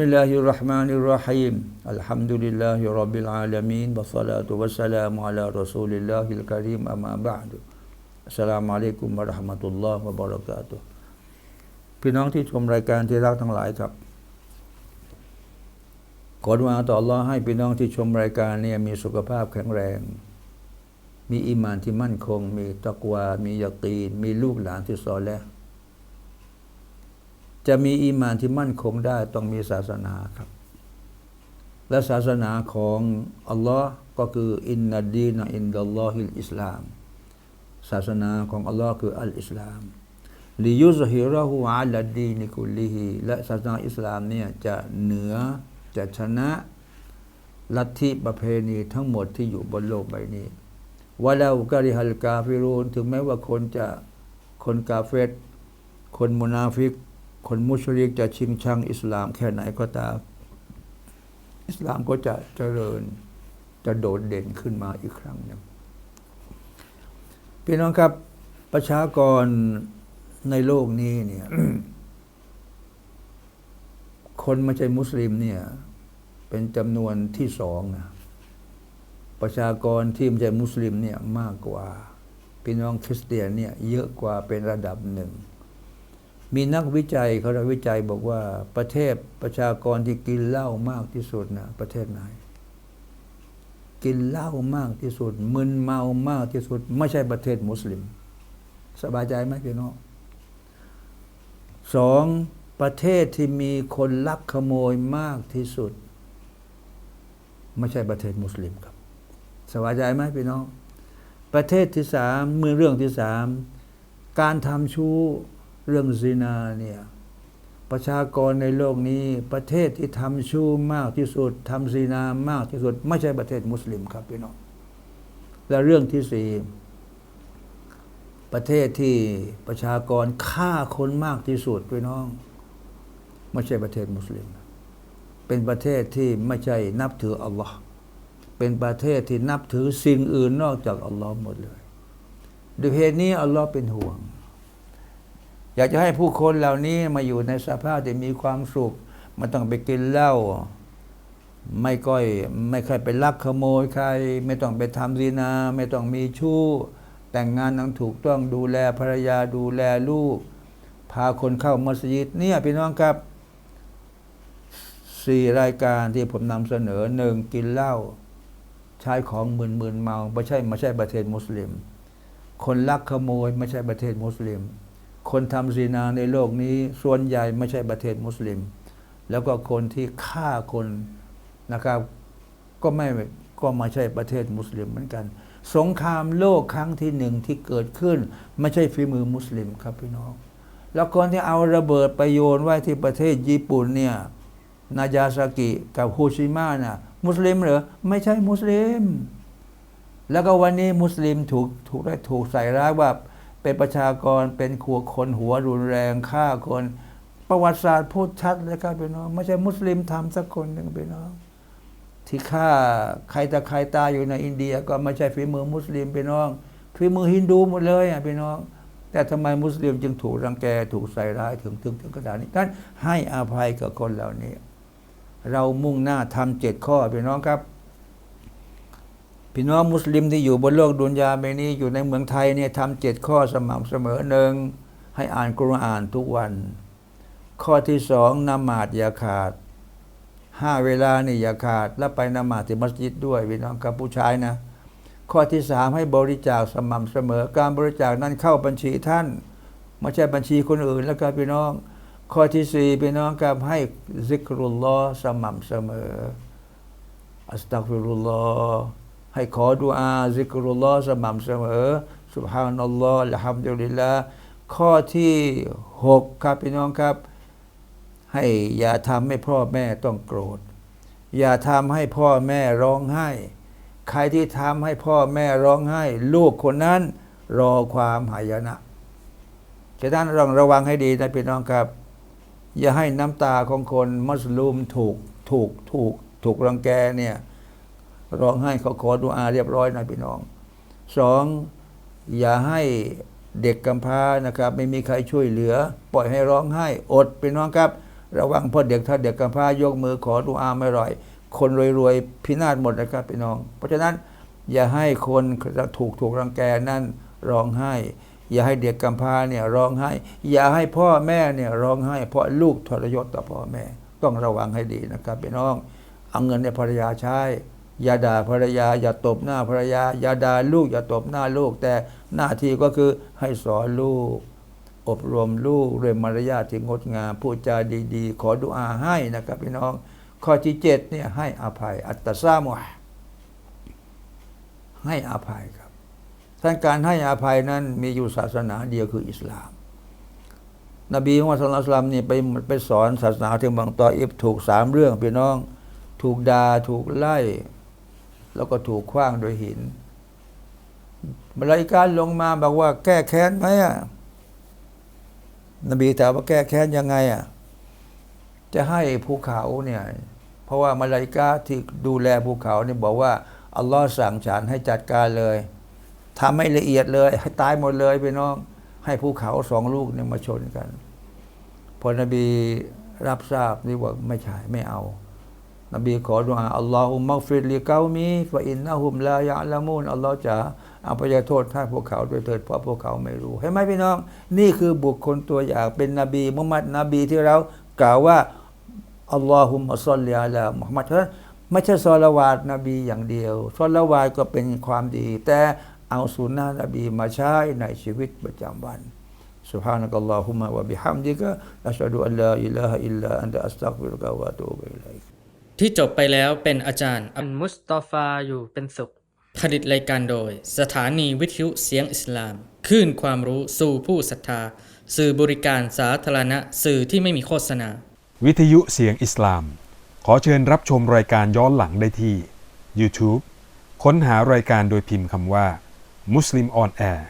الله Elhamdülillahi Rabbil alemin. Ve salatu ve selamu ala Resulillahil على رسول الله Esselamu aleyküm ve rahmetullah ve berekatuh. พี่น้องที่ชมรายการที่รักทั้งหลายครับ ขอมาต่อรอให้พี่น้องที่ชมรายการเนี่ยมีสุขภาพแข็งแรง มีอิมานที่มั่นคง มีตะกวา จะมีอีมานที่มั่นคงได้ต้องมีศาสนาครับ และศาสนาของอัลลอฮ์ก็คืออินนัดดีนอินดัลลอฮิลอิสลาม ศาสนาของอัลลอฮ์คืออัลอิสลามลิยุซฮิราหูอัลดีนิคุลิฮีและศาสนาอิสลามเนี่ยจะเหนือจะชนะลัทธิประเพณีทั้งหมดที่อยู่บนโลกใบนี้วะลาอุกะริฮัลกาฟิรูนถึงแม้ว่าคนจะคนกาเฟตคนมุนาฟิก คนมุชริกจะชิงชังอิสลามแค่ไหนก็ตาม อิสลามก็จะเจริญจะโดดเด่นขึ้นมาอีกครั้งหนึ่งพี่น้องครับประชากรในโลกนี้เนี่ยคนไม่ใช่มุสลิมเนี่ยเป็นจำนวนที่สองนะประชากรที่ไม่ใช่มุสลิมเนี่ยมากกว่า พี่น้องคริสเตียนเนี่ยเยอะกว่าเป็นระดับหนึ่ง มีนักวิจัยเขาวิจัยบอกว่าประเทศประชากรที่กินเหล้ามากที่สุดนะประเทศไหน กินเหล้ามากที่สุด มึนเมามากที่สุด ไม่ใช่ประเทศมุสลิม สบายใจไหมพี่น้องสองประเทศที่มีคนลักขโมยมากที่สุด ไม่ใช่ประเทศมุสลิมครับ สบายใจไหมพี่น้อง ประเทศที่สามเมื่อเรื่องที่สามการทำชู้ เรื่องซีนาเนี่ยประชากรในโลกนี้ประเทศที่ทำชู้มากที่สุดทำซีนามากที่สุด ไม่ใช่ประเทศมุสลิมครับพี่น้องและเรื่องที่สี่ประเทศที่ประชากรฆ่าคนมากที่สุดพี่น้อง ไม่ใช่ประเทศมุสลิม เป็นประเทศที่ไม่ใช่นับถืออัลลอฮ์เป็นประเทศที่นับถือสิ่งอื่นนอกจากอัลลอฮ์หมดเลยด้วยเหตุนี้อัลลอฮ์เป็นห่วง อยากจะให้ผู้คนเหล่านี้มาอยู่ในสภาพที่มีความสุขไม่ต้องไปกินเหล้าไม่ก้อยไม่ค่อยไปลักขโมยใคร ไม่ต้องไปทำซีนา ไม่ต้องมีชู้ แต่งงานต้องถูกต้องดูแลภรรยาดูแลลูก พาคนเข้ามัสยิดเนี่ยพี่น้องครับสี่รายการที่ผมนำเสนอหนึ่งกินเหล้าใช้ของมึนมึนเมาไม่ใช่ไม่ใช่ประเทศมุสลิม คนลักขโมยไม่ใช่ประเทศมุสลิม คนทำซีนาในโลกนี้ส่วนใหญ่ไม่ใช่ประเทศมุสลิม แล้วก็คนที่ฆ่าคนนะครับ ก็ไม่ก็ไม่ใช่ประเทศมุสลิมเหมือนกัน สงครามโลกครั้งที่หนึ่งที่เกิดขึ้น ไม่ใช่ฝีมือมุสลิมครับพี่น้อง แล้วคนที่เอาระเบิดไปโยนไว้ที่ประเทศญี่ปุ่นเนี่ยนายาซากิกับโฮชิมะน่ะมุสลิมเหรอไม่ใช่มุสลิม แล้วก็วันนี้มุสลิมถูกถูกได้ถูกใส่ร้ายว่า เป็นประชากรเป็นขัวคนหัวรุนแรงฆ่าคน ประวัติศาสตร์พูดชัดเลยครับพี่น้อง ไม่ใช่มุสลิมทำสักคนหนึ่งพี่น้อง ที่ฆ่าใครตะใครตายอยู่ในอินเดีย ก็ไม่ใช่ฝีมือมุสลิมพี่น้องฝีมือฮินดูหมดเลยอะพี่น้อง แต่ทำไมมุสลิมจึงถูกรังแกถูกใส่ร้ายถึงถึงถึงขนาดนี้ท่านให้อภัยกับคนเหล่านี้ เรามุ่งหน้าทำเจ็ดข้อพี่น้องครับ พี่น้องมุสลิมที่อยู่บนโลกดุนยาเบนี้อยู่ในเมืองไทยเนี่ยทำเจ็ดข้อสม่ำเสมอหนึ่งให้อ่านกุรอานทุกวัน ข้อที่สองนมาดอย่าขาดห้าเวลานี่อย่าขาด แล้วไปนมาที่มัสยิดด้วยพี่น้องกับผู้ชายนะ ข้อที่สามให้บริจาคสม่ำเสมอ การบริจาคนั้นเข้าบัญชีท่านไม่ใช่บัญชีคนอื่นแล้วครับพี่น้อง ข้อที่สี่พี่น้องกับให้ซิกรุลลอฮ์สม่ำเสมออัสตักฟิรุลลอฮ ให้ขอดุอาซิกรุลลอฮ์สม่ำเสมอสุบฮานัลลอฮ์ละฮัมดุลิลละข้อที่หกครับพี่น้องครับ ให้อย่าทำให้พ่อแม่ต้องโกรธ อย่าทำให้พ่อแม่ร้องไห้ ใครที่ทำให้พ่อแม่ร้องไห้ ลูกคนนั้นรอความหายนะฉะนั้นเราระวังให้ดีนะพี่น้องครับ อย่าให้น้ำตาของคนมัสลูมถูกถูกถูกถูกรังแกเนี่ย ร้องไห้เขาขอดูอาเรียบร้อยนะพี่น้องสองอย่าให้เด็กกำพร้านะครับ ไม่มีใครช่วยเหลือ ปล่อยให้ร้องไห้อดพี่น้องครับ ระวังพ่อเด็กถ้าเด็กกำพร้ายกมือขอดุอาไม่ร่อย คนรวยๆพินาศหมดนะครับพี่น้อง เพราะฉะนั้นอย่าให้คนจะถูกถูกรังแกนั่นร้องไห้ อย่าให้เด็กกำพร้าเนี่ยร้องไห้ อย่าให้พ่อแม่เนี่ยร้องไห้ เพราะลูกทรยศต่อพ่อแม่ ต้องระวังให้ดีนะครับพี่น้อง เอาเงินในภรรยาใช้ อย่าด่าภรรยา อย่าตบหน้าภรรยา อย่าด่าลูก อย่าตบหน้าลูก แต่หน้าที่ก็คือให้สอนลูก อบรมลูกเรื่องมารยาทที่งดงามพูดจาดีๆ ขอดุอาให้นะครับพี่น้อง ข้อที่เจ็ดเนี่ยให้อภัย อัตตซามุฮ์ให้อภัยครับท่านการให้อภัยนั้นมีอยู่ศาสนาเดียวคืออิสลาม นบีมุฮัมมัสลตัลลัมนี่ไปไปสอนศาสนาที่เมืองตออิฟถูกสามเรื่องพี่น้อง ถูกดา่าถูกไล่ แล้วก็ถูกขว้างโดยหินมลายการลงมาบอกว่า แก้แค้นไหมอะนบีถามว่าแก้แค้นยังไงอะจะให้ภูเขาเนี่ยเพราะว่ามาลายกาที่ดูแลภูเขาเนี่ยบอกว่าอัลลอฮ์สั่งฉันให้จัดการเลยทำให้ละเอียดเลย ให้ตายหมดเลยพี่น้อง ให้ภูเขาสองลูกเนี่ยมาชนกัน พอนบีรับทราบนี่ว่าไม่ใช่ไม่เอา นบีขอดุอาอัลลอฮุมักฟิรลิเกามีฟะอินนะฮุมลายะละมูนอัลลอฮ์จะอภัยโทษให้พวกเขาด้วยเถิดเพราะพวกเขาไม่รู้เห็นไหมพี่น้อง นี่คือบุคคลตัวอย่างเป็นนบีมุฮัมมัดนบีที่เรากล่าวว่าอัลลอฮุมะซอลลิอะลามุฮัมมัดฉะนั้นไม่ใช่ซอลาวาตนบีอย่างเดียวซอลาวาตก็เป็นความดี แต่เอาสุนนะนบีมาใช้ในชีวิตประจำวัน سبحانك اللهم وبحمدك أشهد أن لا إله إلا أنت أستغفرك وأتوب إليك ที่จบไปแล้วเป็นอาจารย์อันมุสตอฟาอยู่เป็นสุข ผลิตรายการโดย สถานีวิทยุเสียงอิสลามคลื่นความรู้สู่ผู้ศรัทธา สื่อบริการสาธารณะสื่อที่ไม่มีโฆษณา วิทยุเสียงอิสลาม ขอเชิญรับชมรายการย้อนหลังได้ที่ YouTube ค้นหารายการโดยพิมพ์คำว่า Muslim on Air